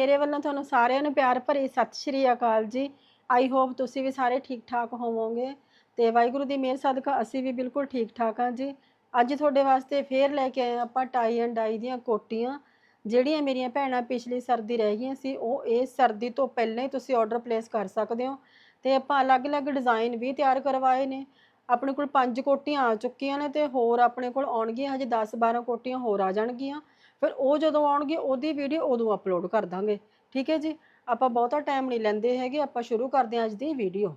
ਮੇਰੇ ਵੱਲੋਂ ਤੁਹਾਨੂੰ ਸਾਰਿਆਂ ਨੂੰ ਪਿਆਰ ਭਰੀ ਸਤਿ ਸ਼੍ਰੀ ਅਕਾਲ ਜੀ। ਆਈ ਹੋਪ ਤੁਸੀਂ ਵੀ ਸਾਰੇ ਠੀਕ ਠਾਕ ਹੋਵੋਗੇ ਤੇ ਵਾਹਿਗੁਰੂ ਦੀ ਮਿਹਰ ਸਦਕਾ ਅਸੀਂ ਵੀ ਬਿਲਕੁਲ ਠੀਕ ਠਾਕ ਹਾਂ ਜੀ। ਅੱਜ ਤੁਹਾਡੇ ਵਾਸਤੇ ਫੇਰ ਲੈ ਕੇ ਆਏ ਹਾਂ ਆਪਾਂ ਟਾਈ ਐਂਡ ਡਾਈ ਦੀਆਂ ਕੋਟੀਆਂ, ਜਿਹੜੀਆਂ ਮੇਰੀਆਂ ਭੈਣਾਂ ਪਿਛਲੀ ਸਰਦੀ ਰਹਿ ਗਈਆਂ ਸੀ, ਉਹ ਇਸ ਸਰਦੀ ਤੋਂ ਪਹਿਲਾਂ ਹੀ ਤੁਸੀਂ ਆਰਡਰ ਪਲੇਸ ਕਰ ਸਕਦੇ ਹੋ ਤੇ ਆਪਾਂ ਅਲੱਗ-ਅਲੱਗ ਡਿਜ਼ਾਈਨ ਵੀ ਤਿਆਰ ਕਰਵਾਏ ਨੇ। ਆਪਣੇ ਕੋਲ ਪੰਜ ਕੋਟੀਆਂ ਆ ਚੁੱਕੀਆਂ ਨੇ ਤੇ ਹੋਰ ਆਪਣੇ ਕੋਲ ਆਉਣਗੀਆਂ, ਹਜੇ 10-12 ਕੋਟੀਆਂ ਹੋਰ ਆ ਜਾਣਗੀਆਂ। ਫਿਰ ਉਹ ਜਦੋਂ ਆਉਣਗੇ, ਉਹਦੀ ਵੀਡੀਓ ਉਦੋਂ ਅਪਲੋਡ ਕਰ ਦਾਂਗੇ। ਠੀਕ ਹੈ ਜੀ? ਆਪਾਂ ਬਹੁਤਾ ਟਾਈਮ ਨਹੀਂ ਲੈਂਦੇ ਹੈਗੇ, ਆਪਾਂ ਸ਼ੁਰੂ ਕਰਦੇ ਹਾਂ ਅੱਜ ਦੀ ਵੀਡੀਓ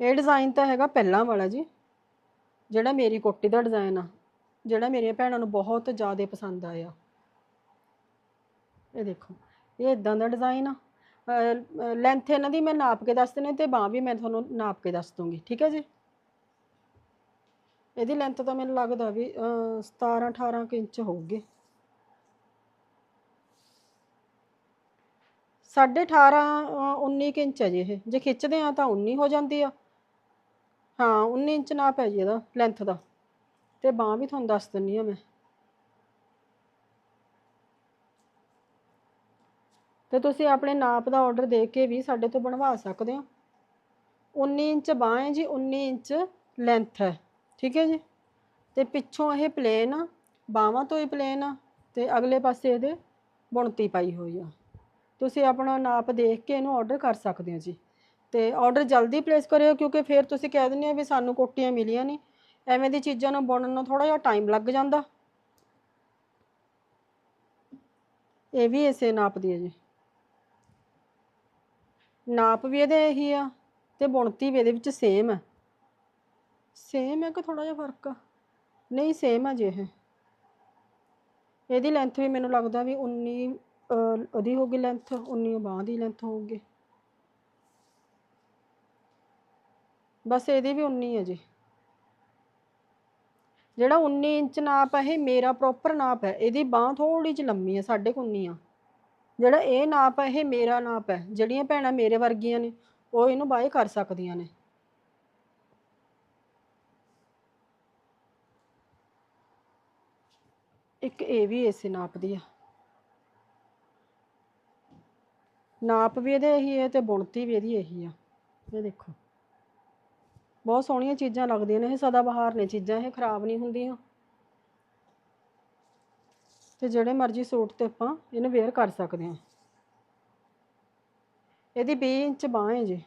ਇਹ ਡਿਜ਼ਾਈਨ ਤਾਂ ਹੈਗਾ ਪਹਿਲਾਂ ਵਾਲਾ ਜੀ, ਜਿਹੜਾ ਮੇਰੀ ਕੋਟੀ ਦਾ ਡਿਜ਼ਾਈਨ ਆ, ਜਿਹੜਾ ਮੇਰੀਆਂ ਭੈਣਾਂ ਨੂੰ ਬਹੁਤ ਜ਼ਿਆਦਾ ਪਸੰਦ ਆਇਆ। ਇਹ ਦੇਖੋ, ਇਹ ਇਦਾਂ ਦਾ ਡਿਜ਼ਾਈਨ ਆ। ਲੈਂਥ ਇਹਨਾਂ ਦੀ ਮੈਂ ਨਾਪ ਕੇ ਦੱਸ ਦਿੰਦੀ ਤੇ ਬਾਹ ਵੀ ਮੈਂ ਤੁਹਾਨੂੰ ਨਾਪ ਕੇ ਦੱਸ ਦੂੰਗੀ। ਠੀਕ ਹੈ ਜੀ? ਇਹਦੀ ਲੈਂਥ ਤਾਂ ਮੈਨੂੰ ਲੱਗਦਾ ਵੀ 17 18 ਕੁ ਇੰਚ ਹੋਊਗੀ। ਸਾਢੇ 18 19 ਕੁ ਇੰਚ ਹੈ ਜੀ ਇਹ। ਜੇ ਖਿੱਚਦੇ ਆ ਤਾਂ 19 ਹੋ ਜਾਂਦੀ ਆ। ਹਾਂ 19 ਇੰਚ ਨਾਪ ਹੈ ਜੀ ਇਹਦਾ ਲੈਂਥ ਦਾ। ਤੇ ਬਾਹ ਵੀ ਤੁਹਾਨੂੰ ਦੱਸ ਦਿੰਨੀ ਆ ਮੈਂ। ਤੇ ਤੁਸੀਂ ਆਪਣੇ ਨਾਪ ਦਾ ਆਰਡਰ ਦੇ ਕੇ ਵੀ ਸਾਡੇ ਤੋਂ ਬਣਵਾ ਸਕਦੇ ਹੋ। 19 ਇੰਚ ਬਾਹ ਹੈ ਜੀ 19 ਇੰਚ ਲੈਂਥ ਹੈ। ਠੀਕ ਹੈ ਜੀ? ਤੇ ਪਿੱਛੋਂ ਇਹ ਪਲੇਨ ਆ ਬਾਹਾਂ ਤੋਂ ਹੀ ਪਲੇਨ ਆ, ਤੇ ਅਗਲੇ ਪਾਸੇ ਇਹਦੇ ਬੁਣਤੀ ਪਾਈ ਹੋਈ ਆ। ਤੁਸੀਂ ਆਪਣਾ ਨਾਪ ਦੇਖ ਕੇ ਇਹਨੂੰ ਆਰਡਰ ਕਰ ਸਕਦੇ ਹੋ ਜੀ। ਤੇ ਆਰਡਰ ਜਲਦੀ ਪਲੇਸ ਕਰਿਓ, ਕਿਉਂਕਿ ਫਿਰ ਤੁਸੀਂ ਕਹਿ ਦਿੰਦੇ ਹੋ ਵੀ ਸਾਨੂੰ ਕੋਟੀਆਂ ਮਿਲੀਆਂ ਨਹੀਂ। ਐਵੇਂ ਦੀ ਚੀਜ਼ਾਂ ਨੂੰ ਬੁਣਨ ਨੂੰ ਥੋੜਾ ਜਿਹਾ ਟਾਈਮ ਲੱਗ ਜਾਂਦਾ। ਇਹ ਵੀ ਇਸੇ ਨਾਪ ਦੀ ਹੈ ਜੀ। ਨਾਪ ਵੀ ਇਹਦੇ ਇਹੀ ਆ, ਤੇ ਬੁਣਤੀ ਵੀ ਇਹਦੇ ਵਿੱਚ ਸੇਮ ਹੈ ਸੇਮ ਹੈ ਕਿ ਥੋੜਾ ਜਿਹਾ ਫ਼ਰਕ ਆ? ਨਹੀਂ ਸੇਮ ਆ ਜੇ ਇਹ। ਇਹਦੀ ਲੈਂਥ ਵੀ ਮੈਨੂੰ ਲੱਗਦਾ ਵੀ 19 ਅਹ, ਉਹਦੀ ਹੋਗੀ ਲੈਂਥ 19 ਬਾਂਹ ਦੀ ਲੈਂਥ ਹੋਊਗੀ। ਬਸ ਇਹਦੀ ਵੀ 19 ਹੈ ਜੀ। ਜਿਹੜਾ 19 ਇੰਚ ਨਾਪ ਹੈ ਇਹ ਮੇਰਾ ਪ੍ਰੋਪਰ ਨਾਪ ਹੈ ਇਹਦੀ ਬਾਂਹ ਥੋੜੀ ਜਿਹੀ ਲੰਮੀ ਹੈ ਸਾਢੇ ਕੁ 19 ਆ। ਜਿਹੜਾ ਇਹ ਨਾਪ ਹੈ ਇਹ ਮੇਰਾ ਨਾਪ ਹੈ ਜਿਹੜੀਆਂ ਭੈਣਾਂ ਮੇਰੇ ਵਰਗੀਆਂ ਨੇ ਉਹ ਇਹਨੂੰ ਬਾਏ ਕਰ ਸਕਦੀਆਂ ਨੇ। ਇੱਕ ਇਹ ਵੀ ਇਸੇ ਨਾਪ ਦੀ ਆ। ਨਾਪ ਵੀ ਇਹਦੇ ਇਹੀ ਹੈ ਤੇ ਬੁਣਤੀ ਵੀ ਇਹਦੀ ਇਹੀ ਆ। ਇਹ ਦੇਖੋ। ਬਹੁਤ ਸੋਹਣੀਆਂ ਚੀਜ਼ਾਂ ਲੱਗਦੀਆਂ ਨੇ, ਇਹ ਸਦਾ ਬਹਾਰ ਨੇ ਚੀਜ਼ਾਂ, ਇਹ ਖਰਾਬ ਨਹੀਂ ਹੁੰਦੀਆਂ। ਤੇ ਜਿਹੜੇ ਮਰਜ਼ੀ ਸੂਟ ਤੇ ਆਪਾਂ ਇਹਨੂੰ ਵੇਅਰ ਕਰ ਸਕਦੇ ਹਾਂ। ਇਹਦੀ 20 ਇੰਚ ਬਾਂਹ ਹੈ ਜੀ।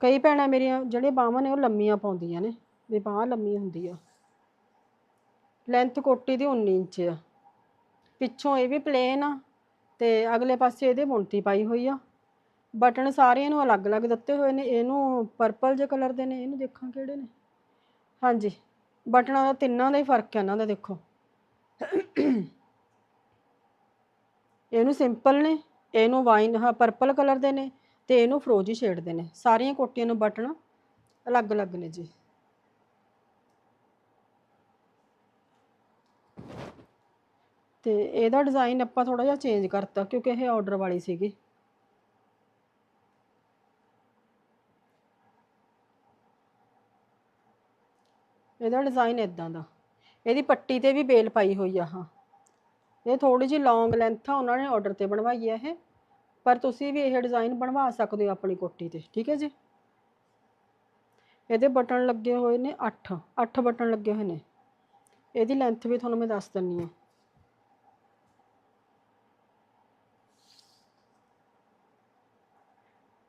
ਕਈ ਭੈਣਾਂ ਮੇਰੀਆਂ, ਜਿਹੜੀਆਂ ਬਾਹਾਂ ਨੇ ਉਹ ਲੰਮੀਆਂ ਪਾਉਂਦੀਆਂ ਨੇ, ਵੀ ਬਾਂਹ ਲੰਮੀ ਹੁੰਦੀ ਆ। ਲੈਂਥ ਕੋਟੀ ਦੀ 19 ਇੰਚ ਆ। ਪਿੱਛੋਂ ਇਹ ਵੀ ਪਲੇਨ ਆ ਤੇ ਅਗਲੇ ਪਾਸੇ ਇਹਦੇ ਬੁਣਤੀ ਪਾਈ ਹੋਈ ਆ। ਬਟਨ ਸਾਰਿਆਂ ਨੂੰ ਅਲੱਗ-ਅਲੱਗ ਦਿੱਤੇ ਹੋਏ ਨੇ। ਇਹਨੂੰ ਪਰਪਲ ਜਿਹੇ ਕਲਰ ਦੇ ਨੇ। ਇਹਨੂੰ ਦੇਖਾਂ ਕਿਹੜੇ ਨੇ। ਹਾਂਜੀ, ਬਟਨਾਂ ਦਾ ਤਿੰਨਾਂ ਦਾ ਹੀ ਫ਼ਰਕ ਹੈ ਇਹਨਾਂ ਦਾ, ਦੇਖੋ। ਇਹਨੂੰ ਸਿੰਪਲ ਨੇ, ਇਹਨੂੰ ਵਾਈਨ ਹਾਂ ਪਰਪਲ ਕਲਰ ਦੇ ਨੇ ਤੇ ਇਹਨੂੰ ਫਰੋਜੀ ਸ਼ੇਡ ਦੇ ਨੇ। ਸਾਰੀਆਂ ਕੋਟੀਆਂ ਨੂੰ ਬਟਨ ਅਲੱਗ-ਅਲੱਗ ਨੇ ਜੀ। ਤੇ ਇਹਦਾ ਡਿਜ਼ਾਈਨ ਆਪਾਂ ਥੋੜਾ ਜਿਹਾ ਚੇਂਜ ਕਰਤਾ, ਕਿਉਂਕਿ ਇਹ ਆਰਡਰ ਵਾਲੀ ਸੀਗੀ। ਇਹਦਾ ਡਿਜ਼ਾਈਨ ਇਦਾਂ ਦਾ। ਇਹਦੀ ਪੱਟੀ ਤੇ ਵੀ ਬੇਲ ਪਾਈ ਹੋਈ ਆ, ਹਾਂ। ਇਹ ਥੋੜੀ ਜਿਹੀ ਲੌਂਗ ਲੈਂਥ ਆ, ਉਹਨਾਂ ਨੇ ਆਰਡਰ ਤੇ ਬਣਵਾਈ ਆ ਇਹ। ਪਰ ਤੁਸੀਂ ਵੀ ਇਹ ਡਿਜ਼ਾਈਨ ਬਣਵਾ ਸਕਦੇ ਹੋ ਆਪਣੀ ਕੋਟੀ ਤੇ, ਠੀਕ ਹੈ ਜੀ? ਇਹਦੇ ਬਟਨ ਲੱਗੇ ਹੋਏ ਨੇ 8 8 ਬਟਨ ਲੱਗੇ ਹੋਏ ਨੇ। ਇਹਦੀ ਲੈਂਥ ਵੀ ਤੁਹਾਨੂੰ ਮੈਂ ਦੱਸ ਦਿੰਨੀ ਆ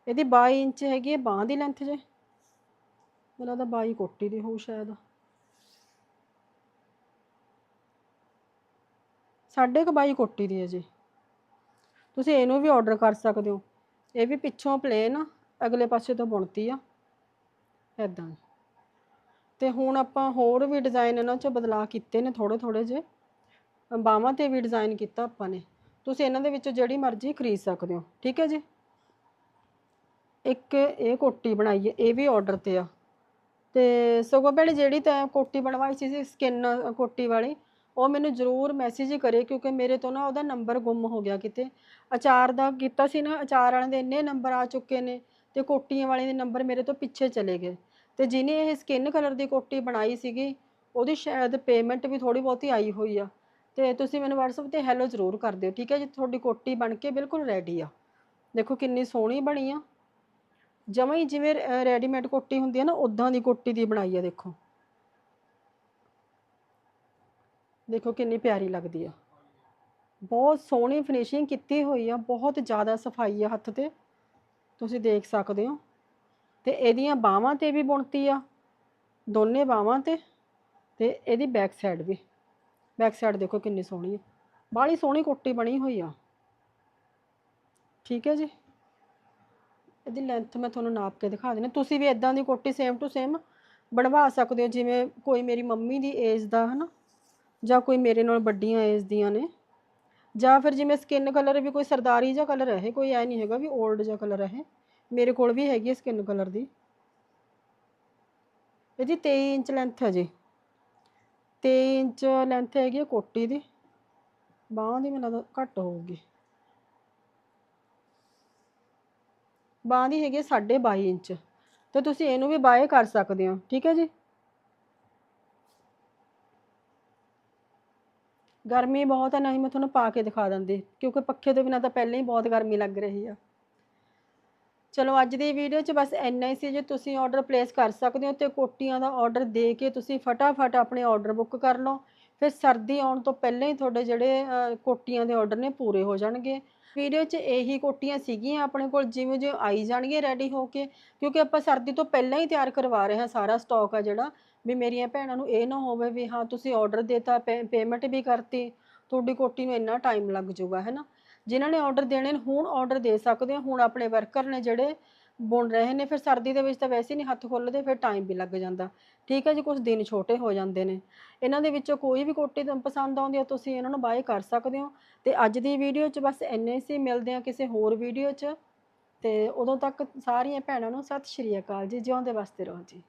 ਇਹਦੀ 22 ਇੰਚ ਹੈਗੀ ਹੈ ਬਾਂਹ ਦੀ ਲੈਂਥ ਜੇ। ਮੈਨੂੰ ਲੱਗਦਾ 22 ਕੋਟੀ ਦੀ ਹੋਊ ਸ਼ਾਇਦ। ਸਾਢੇ ਕੁ 22 ਕੋਟੀ ਦੀ ਹੈ ਜੀ। ਤੁਸੀਂ ਇਹਨੂੰ ਵੀ ਆਰਡਰ ਕਰ ਸਕਦੇ ਹੋ। ਇਹ ਵੀ ਪਿੱਛੋਂ ਪਲੇਨ ਆ, ਅਗਲੇ ਪਾਸੇ ਤੋਂ ਬੁਣਤੀ ਆ। ਐਦਾਂ ਤੇ ਹੁਣ ਆਪਾਂ ਹੋਰ ਵੀ ਡਿਜ਼ਾਈਨ ਇਹਨਾਂ 'ਚ ਬਦਲਾਅ ਕੀਤੇ ਨੇ ਥੋੜੇ ਥੋੜੇ ਜੇ। ਬਾਹਾਂ ਤੇ ਵੀ ਡਿਜ਼ਾਈਨ ਕੀਤਾ ਆਪਾਂ ਨੇ। ਤੁਸੀਂ ਇਹਨਾਂ ਦੇ ਵਿੱਚੋਂ ਜਿਹੜੀ ਮਰਜ਼ੀ ਖਰੀਦ ਸਕਦੇ ਹੋ। ਠੀਕ ਹੈ ਜੀ? ਇੱਕ ਇਹ ਕੋਟੀ ਬਣਾਈ ਹੈ, ਇਹ ਵੀ ਆਰਡਰ ਤੇ ਆ। ਤੇ ਸਗੋਂ ਭੈਣੇ ਜਿਹੜੀ ਤੈਂ ਕੋਟੀ ਬਣਵਾਈ ਸੀ ਸਕਿਨ ਕੋਟੀ ਵਾਲੀ, ਉਹ ਮੈਨੂੰ ਜ਼ਰੂਰ ਮੈਸੇਜ ਕਰੇ ਕਿਉਂਕਿ ਮੇਰੇ ਤੋਂ ਨਾ ਉਹਦਾ ਨੰਬਰ ਗੁੰਮ ਹੋ ਗਿਆ ਕਿਤੇ। ਅਚਾਰ ਦਾ ਕੀਤਾ ਸੀ ਨਾ, ਅਚਾਰ ਵਾਲਿਆਂ ਦੇ ਇੰਨੇ ਨੰਬਰ ਆ ਚੁੱਕੇ ਨੇ, ਤੇ ਕੋਟੀਆਂ ਵਾਲੇ ਦੇ ਨੰਬਰ ਮੇਰੇ ਤੋਂ ਪਿੱਛੇ ਚਲੇ ਗਏ। ਤੇ ਜਿਹਨੇ ਇਹ ਸਕਿਨ ਕਲਰ ਦੀ ਕੋਟੀ ਬਣਾਈ ਸੀਗੀ, ਉਹਦੀ ਸ਼ਾਇਦ ਪੇਮੈਂਟ ਵੀ ਥੋੜੀ ਬਹੁਤੀ ਆਈ ਹੋਈ ਆ। ਤੇ ਤੁਸੀਂ ਮੈਨੂੰ WhatsApp ਤੇ ਹੈਲੋ ਜ਼ਰੂਰ ਕਰ ਦਿਓ, ਠੀਕ ਹੈ ਜੀ? ਤੁਹਾਡੀ ਕੋਟੀ ਬਣ ਕੇ ਬਿਲਕੁਲ ਰੈਡੀ ਆ। ਦੇਖੋ ਕਿੰਨੀ ਸੋਹਣੀ ਬਣੀ ਆ। ਜਮਾਂ ਹੀ ਜਿਵੇਂ ਰੈਡੀਮੇਡ ਕੋਟੀ ਹੁੰਦੀ ਹੈ ਨਾ ਉਦਾਂ ਦੀ ਕੋਟੀ ਦੀ ਬਣਾਈ ਆ, ਦੇਖੋ। ਦੇਖੋ ਕਿੰਨੀ ਪਿਆਰੀ ਲੱਗਦੀ ਆ। ਬਹੁਤ ਸੋਹਣੀ ਫਿਨਿਸ਼ਿੰਗ ਕੀਤੀ ਹੋਈ ਆ, ਬਹੁਤ ਜ਼ਿਆਦਾ ਸਫ਼ਾਈ ਆ ਹੱਥ ਤੇ। ਤੁਸੀਂ ਦੇਖ ਸਕਦੇ ਹੋ। ਤੇ ਇਹਦੀਆਂ ਬਾਹਾਂ ਤੇ ਵੀ ਬੁਣਤੀ ਆ, ਦੋਨੇ ਬਾਹਾਂ ਤੇ ਤੇ ਇਹਦੀ ਬੈਕ ਸਾਈਡ ਵੀ। ਬੈਕ ਸਾਈਡ ਦੇਖੋ ਕਿੰਨੀ ਸੋਹਣੀ ਆ। ਬਾਹਲੀ ਸੋਹਣੀ ਕੋਟੀ ਬਣੀ ਹੋਈ ਆ। ਠੀਕ ਹੈ ਜੀ? ਇਹਦੀ ਲੈਂਥ ਮੈਂ ਤੁਹਾਨੂੰ ਨਾਪ ਕੇ ਦਿਖਾ ਦਿੰਦੀ ਤੁਸੀਂ ਵੀ ਇਦਾਂ ਦੀ ਕੋਟੀ ਸੇਮ ਟੂ ਸੇਮ ਬਣਵਾ ਸਕਦੇ ਹੋ, ਜਿਵੇਂ ਕੋਈ ਮੇਰੀ ਮੰਮੀ ਦੀ ਏਜ ਦਾ, ਹਨਾ? ਜਾਂ ਕੋਈ ਮੇਰੇ ਨਾਲ ਵੱਡੀਆਂ ਏਜ ਦੀਆਂ ਨੇ। ਜਾਂ ਫਿਰ ਜਿਵੇਂ ਸਕਿਨ ਕਲਰ ਵੀ ਕੋਈ ਸਰਦਾਰੀ ਜਿਹਾ ਕਲਰ ਹੈ ਕੋਈ ਐ ਨਹੀਂ ਹੈਗਾ ਵੀ 올ਡ ਜਿਹਾ ਕਲਰ ਹੈ ਮੇਰੇ ਕੋਲ ਵੀ ਹੈਗੀ ਹੈ ਸਕਿਨ ਕਲਰ ਦੀ। ਇਹਦੀ 23 ਇੰਚ ਲੈਂਥ ਹੈ ਜੀ। 23 ਇੰਚ ਲੈਂਥ ਹੈਗੀ ਹੈ ਕੋਟੀ ਦੀ। ਬਾਹਾਂ ਦੀ ਮੈਨੂੰ ਲੱਗਦਾ ਘੱਟ ਹੋਊਗੀ। ਬਾਹਾਂ ਦੀ ਹੈਗੀ ਹੈ 22.5 ਇੰਚ। ਤੇ ਤੁਸੀਂ ਇਹਨੂੰ ਵੀ ਬਾਏ ਕਰ ਸਕਦੇ ਹੋ। ਠੀਕ ਹੈ ਜੀ? ਗਰਮੀ ਬਹੁਤ ਹੈ ਨਹੀਂ ਮੈਂ ਤੁਹਾਨੂੰ ਪਾ ਕੇ ਦਿਖਾ ਦਿੰਦੀ। ਕਿਉਂਕਿ ਪੱਖੇ ਤੋਂ ਬਿਨਾਂ ਤਾਂ ਪਹਿਲਾਂ ਹੀ ਬਹੁਤ ਗਰਮੀ ਲੱਗ ਰਹੀ ਆ। ਚਲੋ, ਅੱਜ ਦੀ ਵੀਡੀਓ 'ਚ ਬਸ ਇੰਨਾ ਹੀ ਸੀ ਜੇ। ਤੁਸੀਂ ਆਰਡਰ ਪਲੇਸ ਕਰ ਸਕਦੇ ਹੋ ਤੇ ਕੋਟੀਆਂ ਦਾ ਆਰਡਰ ਦੇ ਕੇ ਤੁਸੀਂ ਫਟਾਫਟ ਆਪਣੇ ਆਰਡਰ ਬੁੱਕ ਕਰ ਲਓ। ਫਿਰ ਸਰਦੀ ਆਉਣ ਤੋਂ ਪਹਿਲਾਂ ਹੀ ਤੁਹਾਡੇ ਜਿਹੜੇ ਕੋਟੀਆਂ ਦੇ ਆਰਡਰ ਨੇ ਪੂਰੇ ਹੋ ਜਾਣਗੇ। ਵੀਡੀਓ 'ਚ ਇਹੀ ਕੋਟੀਆਂ ਸੀਗੀਆਂ ਆਪਣੇ ਕੋਲ, ਜਿਵੇਂ ਜਿਵੇਂ ਆਈ ਜਾਣਗੀਆਂ ਰੈਡੀ ਹੋ ਕੇ, ਕਿਉਂਕਿ ਆਪਾਂ ਸਰਦੀ ਤੋਂ ਪਹਿਲਾਂ ਹੀ ਤਿਆਰ ਕਰਵਾ ਰਹੇ ਹਾਂ ਸਾਰਾ ਸਟਾਕ ਆ ਜਿਹੜਾ, ਵੀ ਮੇਰੀਆਂ ਭੈਣਾਂ ਨੂੰ ਇਹ ਨਾ ਹੋਵੇ ਵੀ ਹਾਂ, ਤੁਸੀਂ ਆਰਡਰ ਦੇਤਾ ਪੇਮੈਂਟ ਵੀ ਕਰਤੀ, ਤੁਹਾਡੀ ਕੋਟੀ ਨੂੰ ਇੰਨਾ ਟਾਈਮ ਲੱਗ ਜਾਊਗਾ ਹੈ ਨਾ ਜਿਨ੍ਹਾਂ ਨੇ ਆਰਡਰ ਦੇਣੇ ਨੇ, ਹੁਣ ਆਰਡਰ ਦੇ ਸਕਦੇ ਹੋ ਹੁਣ ਆਪਣੇ ਵਰਕਰ ਨੇ ਜਿਹੜੇ ਬੁਣ ਰਹੇ ਨੇ, ਫਿਰ ਸਰਦੀ ਦੇ ਵਿੱਚ ਤਾਂ ਵੈਸੇ ਨਹੀਂ ਹੱਥ ਖੁੱਲਦੇ, ਫਿਰ ਟਾਈਮ ਵੀ ਲੱਗ ਜਾਂਦਾ। ਠੀਕ ਹੈ ਜੀ ਕੁਝ ਦਿਨ ਛੋਟੇ ਹੋ ਜਾਂਦੇ ਨੇ। ਇਹਨਾਂ ਦੇ ਵਿੱਚੋਂ ਕੋਈ ਵੀ ਕੋਟੀ ਤੁਹਾਨੂੰ ਪਸੰਦ ਆਉਂਦੀ ਹੈ, ਤੁਸੀਂ ਇਹਨਾਂ ਨੂੰ ਬਾਏ ਕਰ ਸਕਦੇ ਹੋ। ਤੇ ਅੱਜ ਦੀ ਵੀਡੀਓ 'ਚ ਬਸ ਇੰਨੇ ਸੀ, ਮਿਲਦੇ ਹਾਂ ਕਿਸੇ ਹੋਰ ਵੀਡੀਓ 'ਚ। ਤੇ ਉਦੋਂ ਤੱਕ ਸਾਰੀਆਂ ਭੈਣਾਂ ਨੂੰ ਸਤਿ ਸ਼੍ਰੀ ਅਕਾਲ ਜੀ, ਜਿਉਂਦੇ ਵਸਦੇ ਰਹੋ ਜੀ।